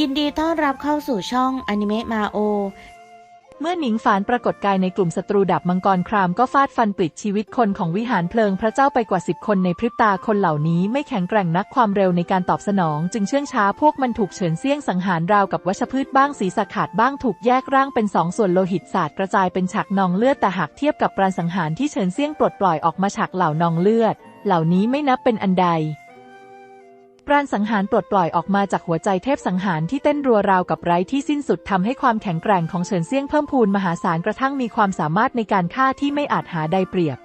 ยินดีต้อนรับเข้าสู่ช่องอนิเมะมาโอ เมื่อหนิงฝานปรากฏกายในกลุ่มศัตรูดาบมังกรครามก็ฟาดฟันปลิดชีวิตคนของวิหารเพลิงพระเจ้าไปกว่าสิบคนในพริบตาคนเหล่านี้ไม่แข็งแกร่งนักความเร็วในการตอบสนอง จึงเชื่องช้าพวกมันถูกเฉินเซี่ยงสังหารราวกับวัชพืชบ้างศีรษะขาดบ้างถูกแยกร่างเป็นสองส่วนโลหิตศาสาดกระจายเป็นฉากนองเลือดแต่หากเทียบกับปราณสังหารที่เฉินเซี่ยงปลดปล่อยออกมาฉากเหล่านองเลือด เหล่านี้ไม่นับเป็นอันใด ปราณสังหารปลดปล่อยออกมาจากหัวใจเทพสังหารที่เต้นรัวราวกับไร้ที่สิ้นสุดทำให้ความแข็งแกร่งของเฉินเซียงเพิ่มพูนมหาศาลกระทั่งมีความสามารถในการฆ่าที่ไม่อาจหาใดเปรียบ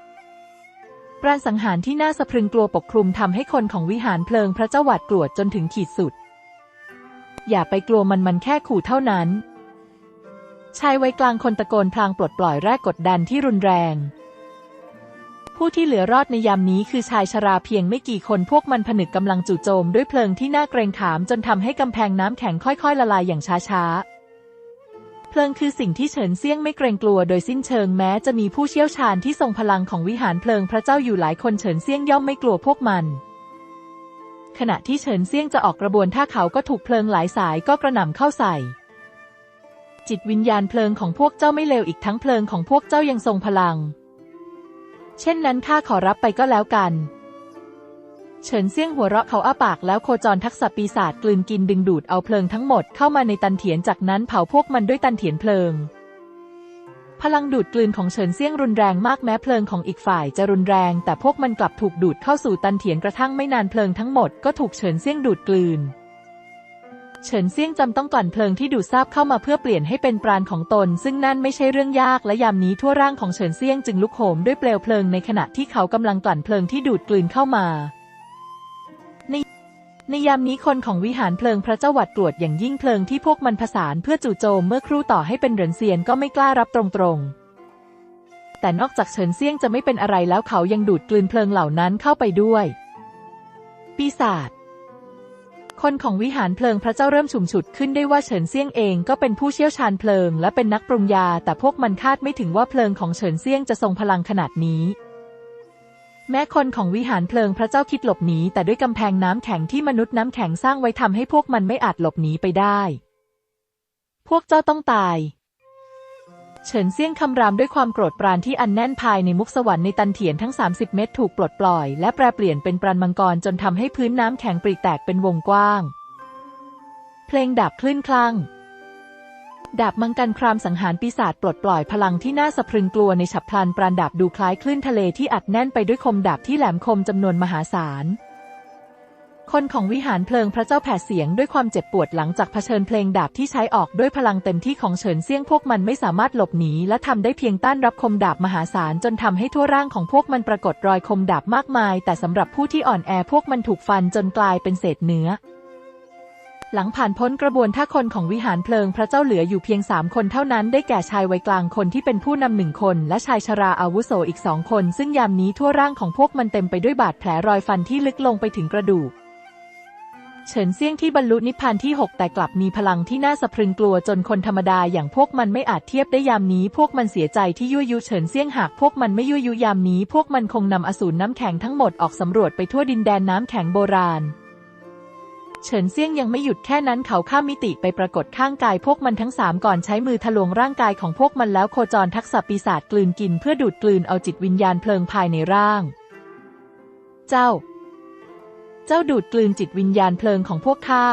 ปราณสังหารที่น่าสะพรึงกลัวปกคลุมทำให้คนของวิหารเพลิงพระเจ้าหวาดกลัวจนถึงขีดสุด อย่าไปกลัวมันมันแค่ขู่เท่านั้น ชายวัยกลางคนตะโกนพลางปลดปล่อยแรกกดดันที่รุนแรง ผู้ที่เหลือรอดในยามนี้คือชายชราเพียงไม่กี่คนพวกมันผนึกกำลังจู่โจมด้วยเพลิงที่น่าเกรงขามจนทำให้กำแพงน้ำแข็งค่อยๆ ละลายอย่างช้าๆ เพลิงคือสิ่งที่เฉินเซี่ยงไม่เกรงกลัวโดยสิ้นเชิงแม้จะมีผู้เชี่ยวชาญที่ทรงพลังของวิหารเพลิงพระเจ้าอยู่หลายคนเฉินเซี่ยงย่อมไม่กลัวพวกมัน ขณะที่เฉินเซี่ยงจะออกกระบวนท่าเขาก็ถูกเพลิงหลายสายก็กระหน่ำเข้าใส่จิตวิญญาณเพลิงของพวกเจ้าไม่เลวอีกทั้งเพลิงของพวกเจ้ายังทรงพลัง เช่นนั้นข้าขอรับไปก็แล้วกันเฉินเซี่ยงหัวเราะเขาอ้าปากแล้วโคจรทักษะปีศาจกลืนกินดึงดูดเอาเพลิงทั้งหมดเข้ามาในตันเถียนจากนั้นเผาพวกมันด้วยตันเถียนเพลิง พลังดูดกลืนของเฉินเซี่ยงรุนแรงมากแม้เพลิงของอีกฝ่ายจะรุนแรง แต่พวกมันกลับถูกดูดเข้าสู่ตันเถียนกระทั่งไม่นานเพลิงทั้งหมดก็ถูกเฉินเซี่ยงดูดกลืน เฉินเซี่ยงจำต้องกลั่นเพลิงที่ดูดซาบเข้ามาเพื่อเปลี่ยนให้เป็นปราณของตน ซึ่งนั่นไม่ใช่เรื่องยากและยามนี้ทั่วร่างของเฉินเซี่ยงจึงลุกโหมด้วยเปลวเพลิงในขณะที่เขากำลังกลั่นเพลิงที่ดูดกลืนเข้ามา ในในยามนี้คนของวิหารเพลิงพระเจ้าหวัดกรวดอย่างยิ่งเพลิงที่พวกมันผสานเพื่อจู่โจมเมื่อครู่ต่อให้เป็นเหรินเซียนก็ไม่กล้ารับตรงๆแต่นอกจากเฉินเซี่ยงจะไม่เป็นอะไรแล้วเขายังดูดกลืนเพลิงเหล่านั้นเข้าไปด้วย ปีศาจ คนของวิหารเพลิงพระเจ้าเริ่มฉุมฉุดขึ้นได้ว่าเฉินเซี่ยงเองก็เป็นผู้เชี่ยวชาญเพลิงและเป็นนักปรุงยา แต่พวกมันคาดไม่ถึงว่าเพลิงของเฉินเซี่ยงจะทรงพลังขนาดนี้ แม้คนของวิหารเพลิงพระเจ้าคิดหลบหนีแต่ด้วยกำแพงน้ำแข็งที่มนุษย์น้ำแข็งสร้างไว้ทำให้พวกมันไม่อาจหลบหนีไปได้ พวกเจ้าต้องตาย เฉินเซี่ยงคำรามด้วยความโกรธปรานที่อันแน่นภายในมุกสวรรค์ในตันเถียนทั้ง 30 เมตรถูกปลดปล่อย และแปรเปลี่ยนเป็นปราณมังกรจนทำให้พื้นน้ำแข็งปริแตกเป็นวงกว้าง เพลงดาบคลื่นคลั่งดาบมังกันครามสังหารปีศาจปลดปล่อยพลังที่น่าสะพรึงกลัวในฉับพลันปราณดาบดูคล้ายคลื่นทะเลที่อัดแน่นไปด้วยคมดาบที่แหลมคมจำนวนมหาศาล คนของวิหารเพลิงพระเจ้าแผดเสียงด้วยความเจ็บปวดหลังจากเผชิญเพลงดาบที่ใช้ออกด้วยพลังเต็มที่ของเฉินเซี่ยงพวกมันไม่สามารถหลบหนีและทำได้เพียงต้านรับคมดาบมหาศาลจนทำให้ทั่วร่างของพวกมันปรากฏรอยคมดาบมากมาย แต่สำหรับผู้ที่อ่อนแอพวกมันถูกฟันจนกลายเป็นเศษเนื้อหลังผ่านพ้นกระบวนท่าคนของวิหารเพลิงพระเจ้าเหลืออยู่เพียงสามคนเท่านั้นได้แก่ชายวัยกลางคนที่เป็นผู้นำหนึ่งคนและชายชราอาวุโสอีกสองคน ซึ่งยามนี้ทั่วร่างของพวกมันเต็มไปด้วยบาดแผลรอยฟันที่ลึกลงไปถึงกระดูก เฉินเซี่ยงที่บรรลุนิพพานที่ 6 แต่กลับมีพลังที่น่าสะพรึงกลัวจนคนธรรมดาอย่างพวกมันไม่อาจเทียบได้ยามนี้ พวกมันเสียใจที่ยั่วยุเฉินเซี่ยงหากพวกมันไม่ยั่วยุยามนี้ พวกมันคงนำอสูรน้ำแข็งทั้งหมดออกสำรวจไปทั่วดินแดนน้ำแข็งโบราณเฉินเซี่ยงยังไม่หยุดแค่นั้นเขาข้ามมิติไปปรากฏข้างกายพวกมันทั้งสามก่อนใช้มือทะลวงร่างกายของพวกมันแล้วโคจรทักษะปีศาจกลืนกินเพื่อดูดกลืนเอาจิตวิญญาณเพลิงภายในร่าง เจ้า เจ้าดูดกลืนจิตวิญญาณเพลิงของพวกข้า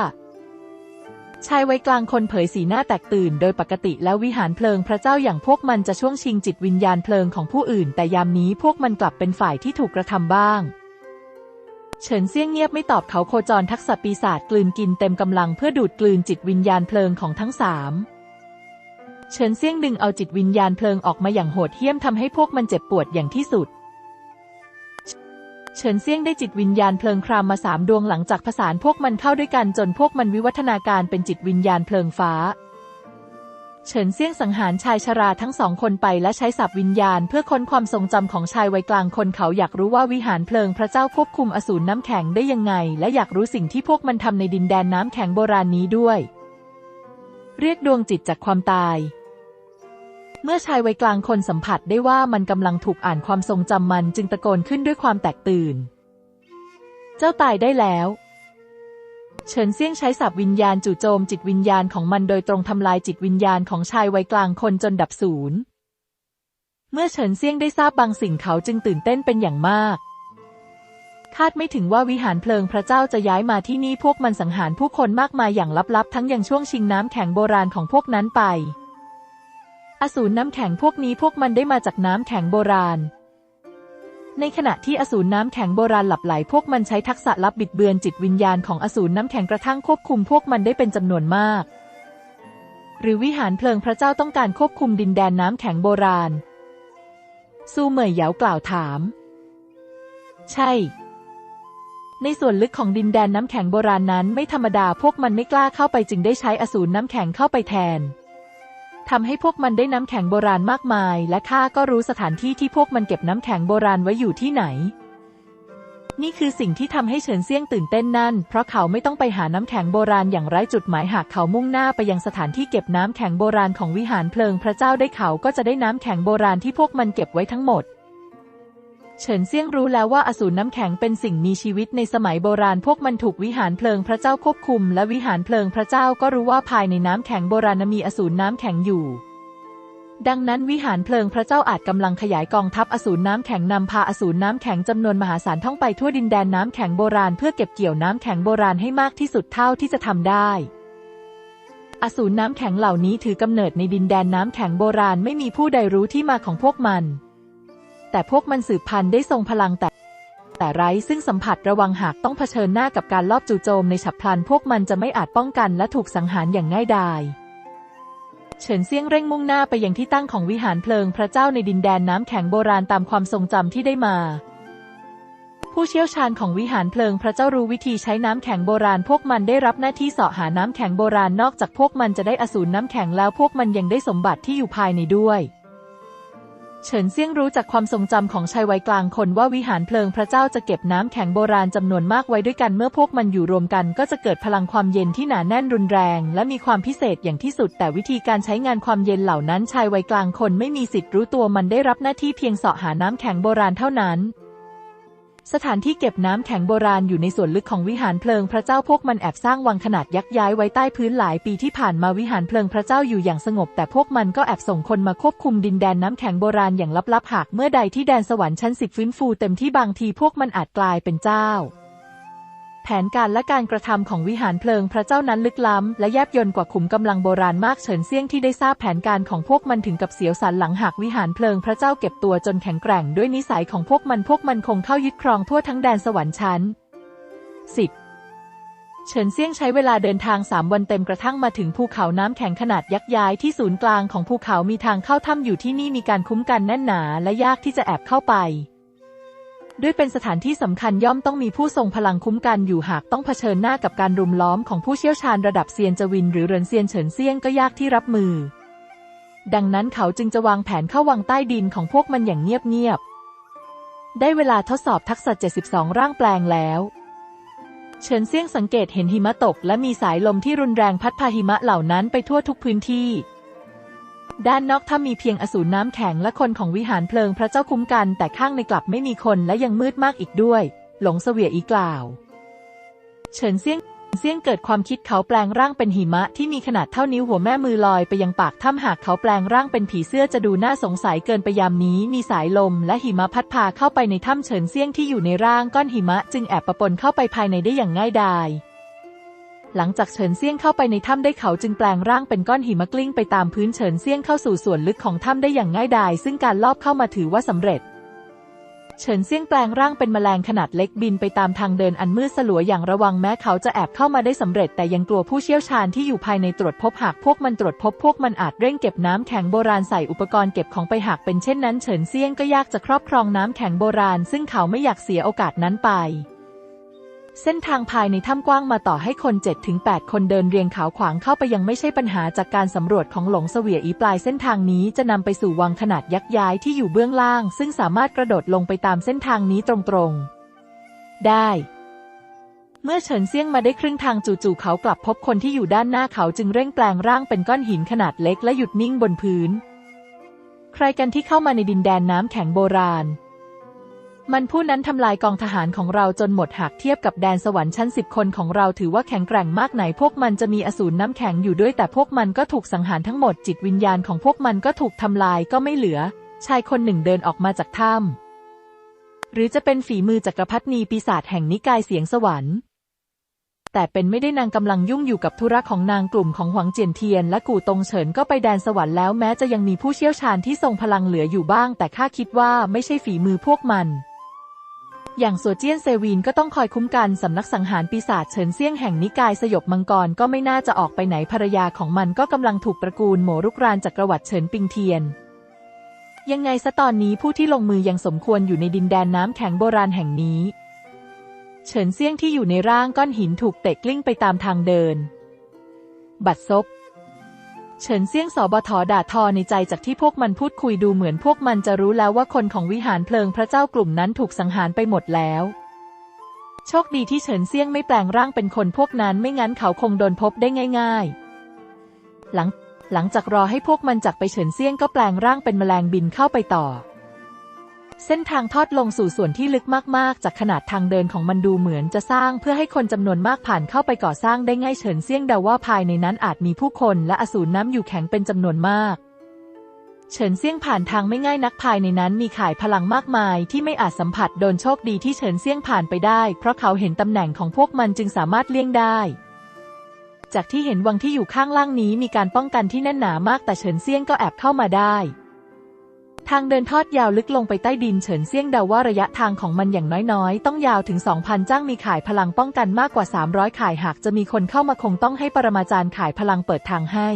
ชายวัยกลางคนเผยสีหน้าแตกตื่น โดยปกติแล้ววิหารเพลิงพระเจ้าอย่างพวกมันจะช่วงชิงจิตวิญญาณเพลิงของผู้อื่น แต่ยามนี้พวกมันกลับเป็นฝ่ายที่ถูกกระทำบ้าง เฉินเซี่ยงเงียบไม่ตอบเขาโคจรทักษะปีศาจกลืนกินเต็มกำลังเพื่อดูดกลืนจิตวิญญาณเพลิงของทั้งสามเฉินเซี่ยงดึงเอาจิตวิญญาณเพลิงออกมาอย่างโหดเหี้ยมทำให้พวกมันเจ็บปวดอย่างที่สุด เฉินเซี่ยงได้จิตวิญญาณเพลิงครามมาสามดวงหลังจากผสานพวกมันเข้าด้วยกันจนพวกมันวิวัฒนาการเป็นจิตวิญญาณเพลิงฟ้า เฉินเซี่ยงสังหารชายชราทั้งสองคนไปและใช้สับวิญญาณเพื่อค้นความทรงจำของชายวัยกลางคนเขาอยากรู้ว่าวิหารเพลิงพระเจ้าควบคุมอสูรน้ำแข็งได้ยังไง และอยากรู้สิ่งที่พวกมันทำในดินแดนน้ำแข็งโบราณนี้ด้วย เรียกดวงจิตจากความตาย เมื่อชายวัยกลางคนสัมผัสได้ว่ามันกำลังถูกอ่านความทรงจำมันจึงตะโกนขึ้นด้วยความแตกตื่น เจ้าตายได้แล้ว เฉินเซี่ยงใช้สับวิญญาณจู่โจมจิตวิญญาณของมันโดยตรงทำลายจิตวิญญาณของชายวัยกลางคนจนดับศูนย์ เมื่อเฉินเซี่ยงได้ทราบบางสิ่งเขาจึงตื่นเต้นเป็นอย่างมาก คาดไม่ถึงว่าวิหารเพลิงพระเจ้าจะย้ายมาที่นี่พวกมันสังหารผู้คนมากมายอย่างลับๆ ทั้งยังช่วงชิงน้ำแข็งโบราณของพวกนั้นไป อสูรน้ำแข็งพวกนี้พวกมันได้มาจากน้ำแข็งโบราณ ในขณะที่อสูรน้ำแข็งโบราณหลับไหล พวกมันใช้ทักษะลับบิดเบือนจิตวิญญาณของอสูรน้ำแข็งกระทั่งควบคุมพวกมันได้เป็นจำนวนมาก หรือวิหารเพลิงพระเจ้าต้องการควบคุมดินแดนน้ำแข็งโบราณ ซูเหมยเหยากล่าวถาม ใช่ ในส่วนลึกของดินแดนน้ำแข็งโบราณนั้นไม่ธรรมดาพวกมันไม่กล้าเข้าไปจึงได้ใช้อสูรน้ำแข็งเข้าไปแทน ทำให้พวกมันได้น้ำแข็งโบราณมากมาย และข้าก็รู้สถานที่ที่พวกมันเก็บน้ำแข็งโบราณไว้อยู่ที่ไหน นี่คือสิ่งที่ทำให้เฉินเซี่ยงตื่นเต้นนั่น เพราะเขาไม่ต้องไปหาน้ำแข็งโบราณอย่างไร้จุดหมายหากเขามุ่งหน้าไปยังสถานที่เก็บน้ำแข็งโบราณของวิหารเพลิงพระเจ้าได้เขาก็จะได้น้ำแข็งโบราณที่พวกมันเก็บไว้ทั้งหมด เฉินเซี่ยงรู้แล้วว่าอสูรน้ำแข็งเป็นสิ่งมีชีวิตในสมัยโบราณพวกมันถูกวิหารเพลิงพระเจ้าควบคุม และวิหารเพลิงพระเจ้าก็รู้ว่าภายในน้ำแข็งโบราณมีอสูรน้ำแข็งอยู่ ดังนั้นวิหารเพลิงพระเจ้าอาจกำลังขยายกองทัพอสูรน้ำแข็งนำพาอสูรน้ำแข็งจำนวนมหาศาลท่องไปทั่วดินแดนน้ำแข็งโบราณเพื่อเก็บเกี่ยวน้ำแข็งโบราณให้มากที่สุดเท่าที่จะทำได้อสูรน้ำแข็งเหล่านี้ถือกำเนิดในดินแดนน้ำแข็งโบราณไม่มีผู้ใดรู้ที่มาของพวกมัน แต่พวกมันสืบพันธุ์ได้ทรงพลังแต่ แต่ไร้ซึ่งสัมผัสระวังหากต้องเผชิญหน้ากับการลอบจู่โจมในฉับพลัน พวกมันจะไม่อาจป้องกันและถูกสังหารอย่างง่ายดายเฉินเซียงเร่งมุ่งหน้าไปยังที่ตั้งของวิหารเพลิงพระเจ้าในดินแดนน้ำแข็งโบราณตามความทรงจำที่ได้มา ผู้เชี่ยวชาญของวิหารเพลิงพระเจ้ารู้วิธีใช้น้ำแข็งโบราณ พวกมันได้รับหน้าที่เสาะหาน้ำแข็งโบราณนอกจากพวกมันจะได้อสูรน้ำแข็งแล้วพวกมันยังได้สมบัติที่อยู่ภายในด้วย เฉินเซี่ยงรู้จากความทรงจำของชายวัยกลางคนว่าวิหารเพลิงพระเจ้าจะเก็บน้ำแข็งโบราณจำนวนมากไว้ด้วยกันเมื่อพวกมันอยู่รวมกัน ก็จะเกิดพลังความเย็นที่หนาแน่นรุนแรง และมีความพิเศษอย่างที่สุด แต่วิธีการใช้งานความเย็นเหล่านั้นชายวัยกลางคนไม่มีสิทธิ์รู้ตัวมันได้รับหน้าที่เพียงเสาะหาน้ำแข็งโบราณเท่านั้น สถานที่เก็บน้ำแข็งโบราณอยู่ในส่วนลึกของวิหารเพลิงพระเจ้าพวกมันแอบสร้างวังขนาดยักษ์ย้ายไว้ใต้พื้นหลายปีที่ผ่านมาวิหารเพลิงพระเจ้าอยู่อย่างสงบ แต่พวกมันก็แอบส่งคนมาควบคุมดินแดนน้ำแข็งโบราณอย่างลับๆหากเมื่อใดที่แดนสวรรค์ชั้นสิบฟื้นฟูเต็มที่บางทีพวกมันอาจกลายเป็นเจ้า แผนการและการกระทำของวิหารเพลิงพระเจ้านั้นลึกล้ำและแยบยลกว่าขุมกำลังโบราณมากเฉินเซี่ยงที่ได้ทราบแผนการของพวกมันถึงกับเสียวสันหลังหากวิหารเพลิงพระเจ้าเก็บตัวจนแข็งแกร่งด้วยนิสัยของพวกมันพวกมันคงเข้ายึดครองทั่วทั้งแดนสวรรค์ชั้น 10เฉินเซี่ยงใช้เวลาเดินทางสามวันเต็มกระทั่งมาถึงภูเขาน้ำแข็งขนาดยักษ์ย้ายที่ศูนย์กลางของภูเขามีทางเข้าถ้ำอยู่ที่นี่มีการคุ้มกันแน่นหนาและยากที่จะแอบเข้าไป ด้วยเป็นสถานที่สำคัญย่อมต้องมีผู้ทรงพลังคุ้มกันอยู่หากต้องเผชิญหน้ากับการรุมล้อมของผู้เชี่ยวชาญระดับเซียนจวิน หรือเรินเซียนเฉินเซียงก็ยากที่รับมือ ดังนั้นเขาจึงจะวางแผนเข้าวังใต้ดินของพวกมันอย่างเงียบๆ ได้เวลาทดสอบทักษะ 72 ร่างแปลงแล้ว เฉินเซียงสังเกตเห็นหิมะตก และมีสายลมที่รุนแรงพัดพาหิมะเหล่านั้นไปทั่วทุกพื้นที่ ด้านนอกถ้ามีเพียงอสูรน้ำแข็งและคนของวิหารเพลิงพระเจ้าคุ้มกัน แต่ข้างในกลับไม่มีคนและยังมืดมากอีกด้วย หลงเสวียอีกล่าว เฉินเซี่ยงเซี่ยงเกิดความคิดเขาแปลงร่างเป็นหิมะที่มีขนาดเท่านิ้วหัวแม่มือลอยไปยังปากถ้ำหากเขาแปลงร่างเป็นผีเสื้อจะดูน่าสงสัยเกินไปยามนี้ มีสายลมและหิมะพัดพาเข้าไปในถ้ำเฉินเซี่ยงที่อยู่ในร่างก้อนหิมะจึงแอบประปนเข้าไปภายในได้อย่างง่ายดาย หลังจากเฉินเซี่ยงเข้าไปในถ้ำได้เขาจึงแปลงร่างเป็นก้อนหิมะกลิ้งไปตามพื้นเฉินเซี่ยงเข้าสู่ส่วนลึกของถ้ำได้อย่างง่ายดาย ซึ่งการลอบเข้ามาถือว่าสำเร็จ เฉินเซี่ยงแปลงร่างเป็นแมลงขนาดเล็กบินไปตามทางเดินอันมืดสลัวอย่างระวังแม้เขาจะแอบเข้ามาได้สำเร็จ แต่ยังกลัวผู้เชี่ยวชาญที่อยู่ภายในตรวจพบหากพวกมันตรวจพบพวกมันอาจเร่งเก็บน้ำแข็งโบราณใส่อุปกรณ์เก็บของไปหากเป็นเช่นนั้น เฉินเซี่ยงก็ยากจะครอบครองน้ำแข็งโบราณ ซึ่งเขาไม่อยากเสียโอกาสนั้นไป เส้นทางภายในถ้ำกว้างมาต่อให้คน7-8คนเดินเรียงขาวขวางเข้าไปยังไม่ใช่ปัญหาจากการสำรวจของหลงเสวียอีปลายเส้นทางนี้จะนำไปสู่วังขนาดยักษ์ย้ายที่อยู่เบื้องล่าง ซึ่งสามารถกระโดดลงไปตามเส้นทางนี้ตรงๆ ได้ เมื่อเฉินเซียงมาได้ครึ่งทางจู่ๆเขากลับพบคนที่อยู่ด้านหน้าเขาจึงเร่งแปลงร่างเป็นก้อนหินขนาดเล็กและหยุดนิ่งบนพื้น ใครกันที่เข้ามาในดินแดนน้ำแข็งโบราณ มันผู้นั้นทำลายกองทหารของเราจนหมดหากเทียบกับแดนสวรรค์ชั้นสิบคนของเราถือว่าแข็งแกร่งมากไหนพวกมันจะมีอสูรน้ำแข็งอยู่ด้วยแต่พวกมันก็ถูกสังหารทั้งหมดจิตวิญญาณของพวกมันก็ถูกทำลายก็ไม่เหลือ ชายคนหนึ่งเดินออกมาจากถ้ำหรือจะเป็นฝีมือจักรพรรดินีปีศาจแห่งนิกายเสียงสวรรค์แต่เป็นไม่ได้นางกำลังยุ่งอยู่กับธุระของนางกลุ่มของหวังเจียนเทียน และกู่ตงเฉินก็ไปแดนสวรรค์แล้วแม้จะยังมีผู้เชี่ยวชาญที่ทรงพลังเหลืออยู่บ้าง แต่ข้าคิดว่าไม่ใช่ฝีมือพวกมัน อย่างสัวเจี้ยนเซวีนก็ต้องคอยคุ้มกันสำนักสังหารปีศาจเฉินเซี่ยงแห่งนิกายสยบมังกรก็ไม่น่าจะออกไปไหนภรรยาของมันก็กำลังถูกตระกูลหมรุกรานจากประวัติเฉินปิงเทียน ยังไงซะตอนนี้ผู้ที่ลงมือยังสมควรอยู่ในดินแดนน้ำแข็งโบราณแห่งนี้ เฉินเซี่ยงที่อยู่ในร่างก้อนหินถูกเตะกลิ้งไปตามทางเดิน บัดซบ เฉินเซี่ยงสอบทด่าทอในใจจากที่พวกมันพูดคุยดูเหมือนพวกมันจะรู้แล้วว่าคนของวิหารเพลิงพระเจ้ากลุ่มนั้นถูกสังหารไปหมดแล้ว โชคดีที่เฉินเซี่ยงไม่แปลงร่างเป็นคนพวกนั้นไม่งั้นเขาคงโดนพบได้ง่าย ๆ หลังหลังจากรอให้พวกมันจักไปเฉินเซี่ยงก็แปลงร่างเป็นแมลงบินเข้าไปต่อ เส้นทางทอดลงสู่ส่วนที่ลึกมาก ๆ จากขนาดทางเดินของมันดูเหมือนจะสร้างเพื่อให้คนจำนวนมากผ่านเข้าไปก่อสร้างได้ง่ายเฉินเซี่ยงเดาว่าภายในนั้นอาจมีผู้คนและอสูรน้ำอยู่แข็งเป็นจำนวนมาก เฉินเซี่ยงผ่านทางไม่ง่ายนักภายในนั้นมีข่ายพลังมากมายที่ไม่อาจสัมผัสโดนโชคดีที่เฉินเซี่ยงผ่านไปได้ เพราะเขาเห็นตำแหน่งของพวกมันจึงสามารถเลี่ยงได้จากที่เห็นวังที่อยู่ข้างล่างนี้มีการป้องกันที่แน่นหนามากแต่เฉินเซี่ยงก็แอบเข้ามาได้ ทางเดินทอดยาวลึกลงไปใต้ดินเฉินเซี่ยงเดาว่าระยะทางของมันอย่างน้อยๆ ต้องยาวถึง 2,000 จ้างมีข่ายพลังป้องกันมากกว่า 300ข่ายหากจะมีคนเข้ามาคงต้องให้ปรมาจารย์ขายพลังเปิดทางให้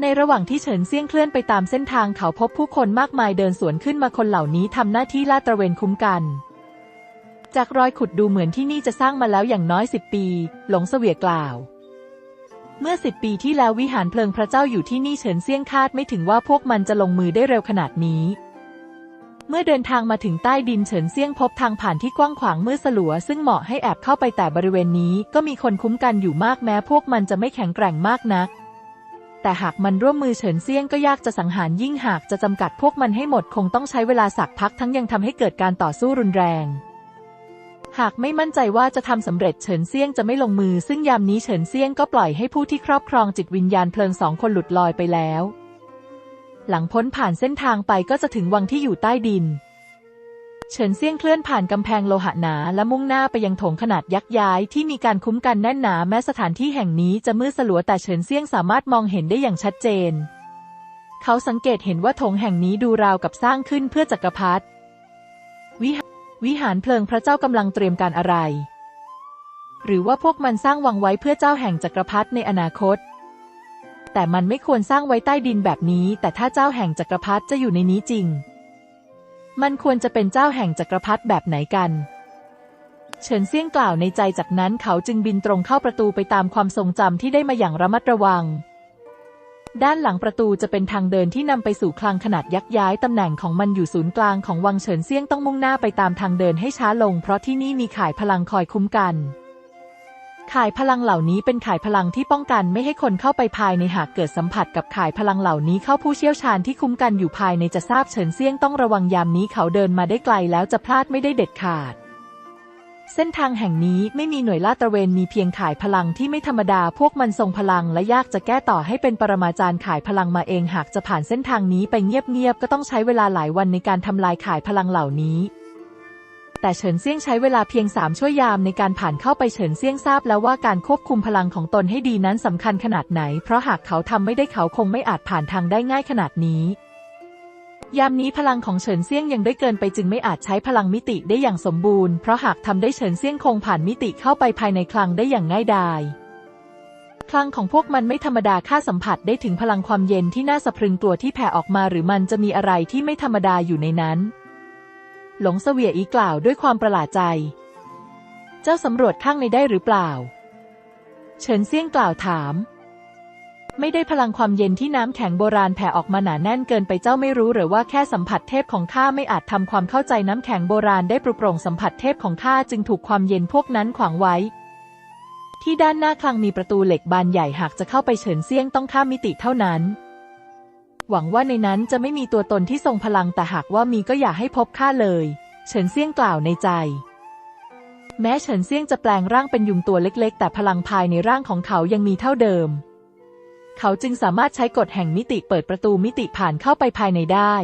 ในระหว่างที่เฉินเซี่ยงเคลื่อนไปตามเส้นทางเขาพบผู้คนมากมายเดินสวนขึ้นมาคนเหล่านี้ทำหน้าที่ลาดตระเวนคุ้มกัน จากรอยขุดดูเหมือนที่นี่จะสร้างมาแล้วอย่างน้อยสิบปี หลงเสวียกล่าว เมื่อสิบปีที่แล้ววิหารเพลิงพระเจ้าอยู่ที่นี่เฉินเซี่ยงคาดไม่ถึงว่าพวกมันจะลงมือได้เร็วขนาดนี้ เมื่อเดินทางมาถึงใต้ดินเฉินเซี่ยงพบทางผ่านที่กว้างขวางมืดสลัว ซึ่งเหมาะให้แอบเข้าไปแต่บริเวณนี้ก็มีคนคุ้มกันอยู่มากแม้ พวกมันจะไม่แข็งแกร่งมากนัก แต่หากมันร่วมมือเฉินเซี่ยงก็ยากจะสังหารยิ่งหากจะจำกัดพวกมันให้หมดคงต้องใช้เวลาสักพักทั้งยังทำให้เกิดการต่อสู้รุนแรง หากไม่มั่นใจว่าจะทำสำเร็จเฉินเซียงจะไม่ลงมือ ซึ่งยามนี้เฉินเซียงก็ปล่อยให้ผู้ที่ครอบครองจิตวิญญาณเพลิงสองคนหลุดลอยไปแล้ว หลังพ้นผ่านเส้นทางไปก็จะถึงวังที่อยู่ใต้ดิน เฉินเซียงเคลื่อนผ่านกำแพงโลหะหนาและมุ่งหน้าไปยังโถงขนาดยักษ์ย้ายที่มีการคุ้มกันแน่นหนาแม้สถานที่แห่งนี้จะมืดสลัวแต่เฉินเซียงสามารถมองเห็นได้อย่างชัดเจน เขาสังเกตเห็นว่าโถงแห่งนี้ดูราวกับสร้างขึ้นเพื่อจักรพรรดิ วิหารเพลิงพระเจ้ากำลังเตรียมการอะไร หรือว่าพวกมันสร้างวังไว้เพื่อเจ้าแห่งจักรพรรดิในอนาคต แต่มันไม่ควรสร้างไว้ใต้ดินแบบนี้ แต่ถ้าเจ้าแห่งจักรพรรดิจะอยู่ในนี้จริง มันควรจะเป็นเจ้าแห่งจักรพรรดิแบบไหนกัน เฉินเซี่ยงกล่าวในใจจากนั้นเขาจึงบินตรงเข้าประตูไปตามความทรงจำที่ได้มาอย่างระมัดระวัง ด้านหลังประตูจะเป็นทางเดินที่นำไปสู่คลังขนาดยักษ์ย้ายตำแหน่งของมันอยู่ศูนย์กลางของวังเฉินเซี่ยงต้องมุ่งหน้าไปตามทางเดินให้ช้าลง เพราะที่นี่มีข่ายพลังคอยคุ้มกันข่ายพลังเหล่านี้เป็นข่ายพลังที่ป้องกันไม่ให้คนเข้าไปภายในหากเกิดสัมผัสกับข่ายพลังเหล่านี้เข้าผู้เชี่ยวชาญที่คุ้มกันอยู่ภายในจะทราบเฉินเซี่ยงต้องระวังยามนี้เขาเดินมาได้ไกลแล้วจะพลาดไม่ได้เด็ดขาด เส้นทางแห่งนี้ไม่มีหน่วยลาดตระเวนมีเพียงขายพลังที่ไม่ธรรมดาพวกมันทรงพลังและยากจะแก้ต่อให้เป็นปรมาจารย์ขายพลังมาเองหากจะผ่านเส้นทางนี้ไปเงียบๆก็ต้องใช้เวลาหลายวันในการทำลายขายพลังเหล่านี้ แต่เฉินเซี่ยงใช้เวลาเพียงสามชั่วยามในการผ่านเข้าไปเฉินเซี่ยงทราบแล้วว่าการควบคุมพลังของตนให้ดีนั้นสำคัญขนาดไหน เพราะหากเขาทำไม่ได้เขาคงไม่อาจผ่านทางได้ง่ายขนาดนี้ ยามนี้พลังของเฉินเซี่ยงยังได้เกินไปจึงไม่อาจใช้พลังมิติได้อย่างสมบูรณ์ เพราะหากทำได้เฉินเซี่ยงคงผ่านมิติเข้าไปภายในคลังได้อย่างง่ายดาย คลังของพวกมันไม่ธรรมดาค่าสัมผัสได้ถึงพลังความเย็นที่น่าสะพรึงกลัวที่แผ่ออกมาหรือมันจะมีอะไรที่ไม่ธรรมดาอยู่ในนั้น หลงเสวียอีกล่าวด้วยความประหลาดใจ เจ้าสำรวจข้างในได้หรือเปล่า เฉินเซี่ยงกล่าวถาม ไม่ได้พลังความเย็นที่น้ำแข็งโบราณแผ่ออกมาหนาแน่นเกินไปเจ้าไม่รู้หรือว่าแค่สัมผัสเทพของข้าไม่อาจทำความเข้าใจน้ำแข็งโบราณได้ปรุโปร่งสัมผัสเทพของข้าจึงถูกความเย็นพวกนั้นขวางไว้ ที่ด้านหน้าคลังมีประตูเหล็กบานใหญ่หากจะเข้าไปเฉินเซี่ยงต้องข้ามมิติเท่านั้น หวังว่าในนั้นจะไม่มีตัวตนที่ทรงพลังแต่หากว่ามีก็อย่าให้พบข้าเลย เฉินเซี่ยงกล่าวในใจแม้เฉินเซี่ยงจะแปลงร่างเป็นยุงตัวเล็ก ๆ แต่พลังภายในร่างของเขายังมีเท่าเดิม เขาจึงสามารถใช้กฎแห่งมิติเปิดประตูมิติผ่านเข้าไปภายในได้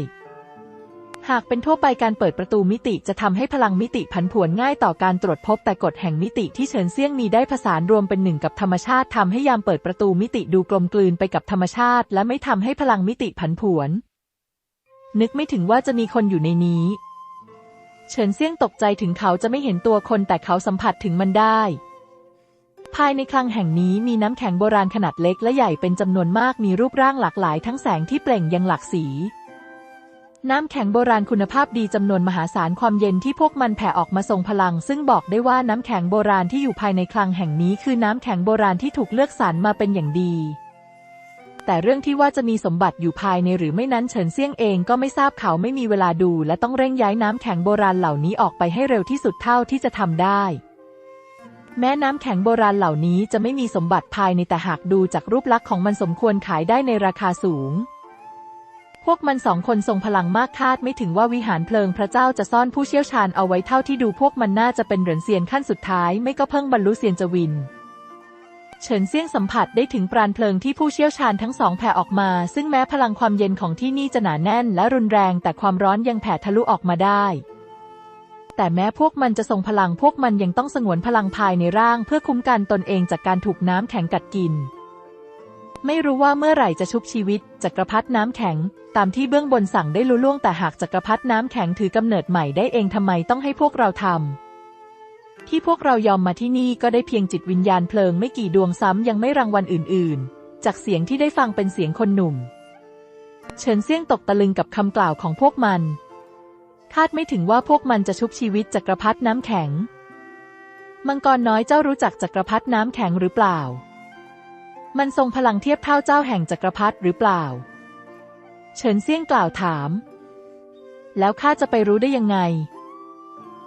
หากเป็นทั่วไปการเปิดประตูมิติจะทำให้พลังมิติผันผวนง่ายต่อการตรวจพบแต่กฎแห่งมิติที่เฉินเซี่ยงมีได้ผสานรวมเป็นหนึ่งกับธรรมชาติทำให้ยามเปิดประตูมิติดูกลมกลืนไปกับธรรมชาติ และไม่ทำให้พลังมิติผันผวน นึกไม่ถึงว่าจะมีคนอยู่ในนี้ เฉินเซี่ยงตกใจถึงเขาจะไม่เห็นตัวคนแต่เขาสัมผัสถึงมันได้ ภายในคลังแห่งนี้มีน้ำแข็งโบราณขนาดเล็กและใหญ่เป็นจำนวนมากมีรูปร่างหลากหลายทั้งแสงที่เปล่งยังหลากสี น้ำแข็งโบราณคุณภาพดีจำนวนมหาศาลความเย็นที่พวกมันแผ่ออกมาทรงพลัง ซึ่งบอกได้ว่าน้ำแข็งโบราณที่อยู่ภายในคลังแห่งนี้คือน้ำแข็งโบราณที่ถูกเลือกสรรมาเป็นอย่างดี แต่เรื่องที่ว่าจะมีสมบัติอยู่ภายในหรือไม่นั้นเฉินเซี่ยงเองก็ไม่ทราบเขาไม่มีเวลาดู และต้องเร่งย้ายน้ำแข็งโบราณเหล่านี้ออกไปให้เร็วที่สุดเท่าที่จะทำได้ แม้น้ำแข็งโบราณเหล่านี้จะไม่มีสมบัติภายในแต่หากดูจากรูปลักษณ์ของมันสมควรขายได้ในราคาสูง พวกมันสองคนทรงพลังมากคาดไม่ถึงว่าวิหารเพลิงพระเจ้าจะซ่อนผู้เชี่ยวชาญเอาไว้เท่าที่ดูพวกมันน่าจะเป็นเหรินเซียนขั้นสุดท้ายไม่ก็เพิ่งบรรลุเซียนจวิน เฉินเซี่ยงสัมผัสได้ถึงปราณเพลิงที่ผู้เชี่ยวชาญทั้งสองแผ่ออกมา ซึ่งแม้พลังความเย็นของที่นี่จะหนาแน่น และรุนแรงแต่ความร้อนยังแผ่ทะลุออกมาได้ แต่แม้พวกมันจะทรงพลังพวกมันยังต้องสงวนพลังภายในร่างเพื่อคุ้มกันตนเองจากการถูกน้ำแข็งกัดกิน ไม่รู้ว่าเมื่อไหร่จะชุบชีวิตจักรพรรดิน้ำแข็ง ตามที่เบื้องบนสั่งได้ลุล่วงแต่หากจักรพรรดิน้ำแข็งถือกำเนิดใหม่ได้เองทำไมต้องให้พวกเราทำที่พวกเรายอมมาที่นี่ก็ได้เพียงจิตวิญญาณเพลิงไม่กี่ดวงซ้ำยังไม่รางวัลอื่น ๆ จากเสียงที่ได้ฟังเป็นเสียงคนหนุ่ม เฉินเซี่ยงตกตะลึงกับคำกล่าวของพวกมัน คาดไม่ถึงว่าพวกมันจะชุบชีวิตจักรพรรดิน้ำแข็ง มังกรน้อยเจ้ารู้จักจักรพรรดิน้ำแข็งหรือเปล่า มันทรงพลังเทียบเท่าเจ้าแห่งจักรพรรดิหรือเปล่า เฉินเซี่ยงกล่าวถาม แล้วข้าจะไปรู้ได้ยังไง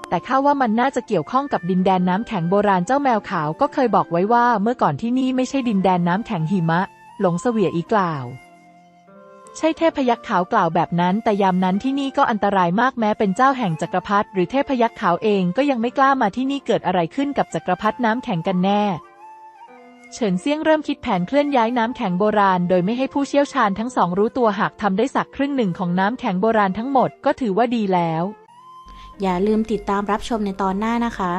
แต่ข้าว่ามันน่าจะเกี่ยวข้องกับดินแดนน้ำแข็งโบราณเจ้าแมวขาวก็เคยบอกไว้ว่าเมื่อก่อนที่นี่ไม่ใช่ดินแดนน้ำแข็งหิมะ หลงเสวียอีกล่าว ใช่เทพยักษ์ขาวกล่าวแบบนั้น แต่ยามนั้นที่นี่ก็อันตรายมากแม้เป็นเจ้าแห่งจักรพรรดิหรือเทพยักษ์ขาวเองก็ยังไม่กล้ามาที่นี่เกิดอะไรขึ้นกับจักรพรรดิน้ำแข็งกันแน่เฉินเซี่ยงเริ่มคิดแผนเคลื่อนย้ายน้ำแข็งโบราณ โดยไม่ให้ผู้เชี่ยวชาญทั้งสองรู้ตัวหากทำได้สักครึ่งหนึ่งของน้ำแข็งโบราณทั้งหมดก็ถือว่าดีแล้ว อย่าลืมติดตามรับชมในตอนหน้านะคะ